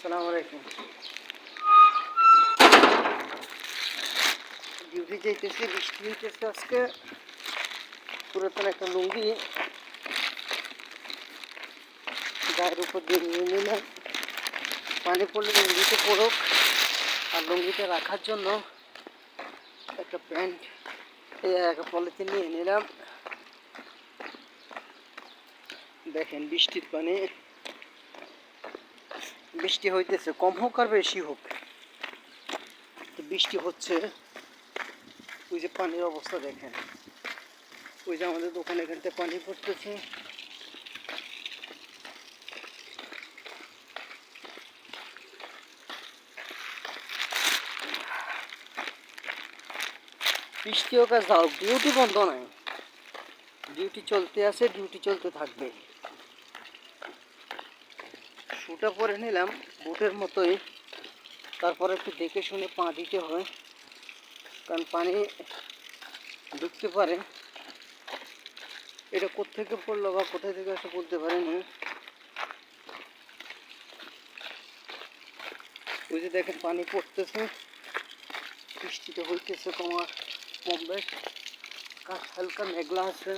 আসসালামু আলাইকুম। ডিউটি যাইতেছি, বৃষ্টি হইতেছে আজকে। পুরাতন একটা লুঙ্গি। গায়ের উপর দিয়ে নিয়ে নিলাম। পানি পড়লে লুঙ্গিতে পড়ুক। আর লুঙ্গিতে রাখার জন্য একটা প্যান্ট একটা পলিথিন নিয়ে নিলাম। দেখেন বৃষ্টির পানি। বৃষ্টি হইতেছে, কম হোক আর বেশি হোক। বৃষ্টি হচ্ছে, ওই যে পানির অবস্থা দেখেন। ওই যে আমাদের দোকানে এখান থেকে পানি পড়তেছে। বৃষ্টি হোক আর যাও ডিউটি বন্ধ নাই। ডিউটি চলতে আছে ডিউটি চলতে থাকবে। শুটা পরে নিলাম, বুটের মতোই। তারপরে একটু দেখে শুনে পা দিতে হয় কারণ পানি ঢুকতে পারে। এটা কোত্থেকে পড়ল বা কোথায় থেকে আসে বলতে পারিনি। ওই যে দেখেন পানি পড়তেছে বৃষ্টিটা হইতেছে তোমার, কমবে। হালকা মেঘলা আছে।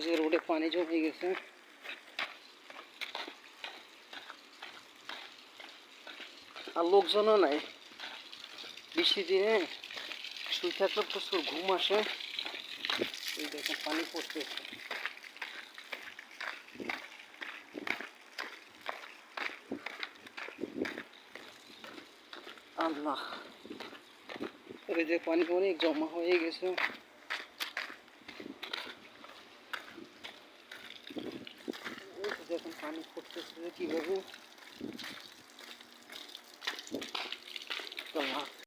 যে রোডে পানি জমে গেছে। আর লোকজনও নাই। বৃষ্টি দিনে শুয়ে থাকলে প্রচুর ঘুম আসে। এই দেখেন পানি পড়তেছে। আল্লাহ। ওই যে পানি অনেক জমা হয়ে গেছে এই যে দেখেন পানি পড়তেছে কীভাবে?